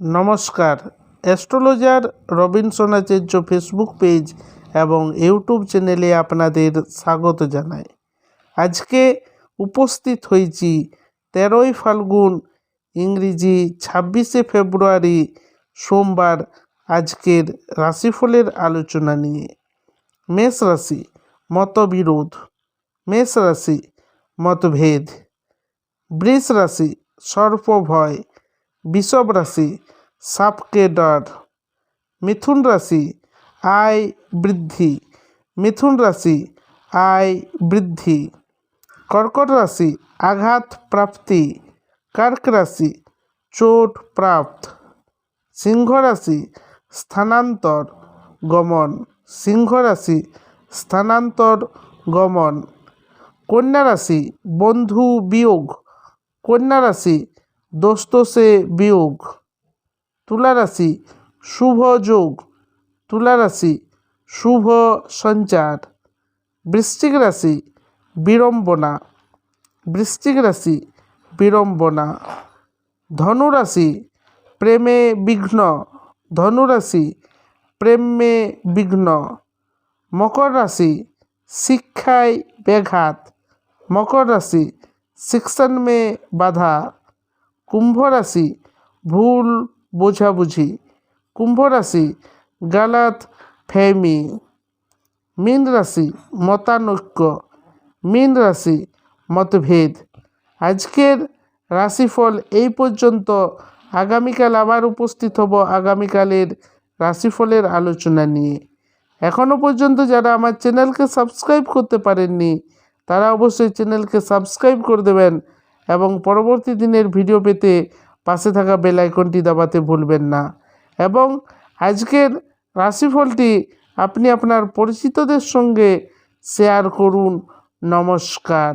নমস্কার। Astrologer Robinson Acharya Facebook page এবং YouTube চ্যানেলে আপনাদের স্বাগত জানাই। আজকে উপস্থিত হয়েছি তেরোই ফাল্গুন, ইংরেজি ছাব্বিশে ফেব্রুয়ারি, সোমবার আজকের রাশিফলের আলোচনা নিয়ে। মেষ রাশি, মতবিরোধ। মেষ রাশি, মতভেদ। বৃষ রাশি সর্প ভয় বিষব রাশি সাপকে ডর মিথুন রাশি আয় বৃদ্ধি। মিথুন রাশি আয় বৃদ্ধি। কর্কট রাশি আঘাত প্রাপ্তি কর্ক রাশি চোট প্রাপ্ত সিংহ রাশি স্থানান্তর গমন। সিংহ রাশি স্থানান্তর গমন। কন্যা রাশি বন্ধু বিয়োগ। কন্যা রাশি দোস্তসে বিয়োগ। তুলা রাশি শুভ যোগ। তুলা রাশি শুভ সঞ্চার। বৃশ্চিক রাশি, বিড়ম্বনা। বৃশ্চিক রাশি, বিড়ম্বনা। ধনু রাশি প্রেমে বিঘ্ন। ধনু রাশি প্রেমে বিঘ্ন। মকর রাশি, শিক্ষায় ব্যাঘাত। মকর রাশি শিক্ষণ মে বাধা কুম্ভ রাশি ভুল বোঝাবুঝি। কুম্ভ রাশি গালাত ফেমি। মীন রাশি, মতানৈক্য। মীন রাশি, মতভেদ। আজকের রাশিফল এই পর্যন্ত। আগামীকাল আবার উপস্থিত হব আগামীকালের রাশিফলের আলোচনা নিয়ে। এখনও পর্যন্ত যারা আমার চ্যানেলকে সাবস্ক্রাইব করতে পারেননি, তারা অবশ্যই চ্যানেলকে সাবস্ক্রাইব করে দেবেন। এবং পরবর্তী দিনের ভিডিও পেতে পাশে থাকা বেল আইকনটি দাবাতে ভুলবেন না। এবং আজকের রাশিফলটি আপনি আপনার পরিচিতদের সঙ্গে শেয়ার করুন। নমস্কার।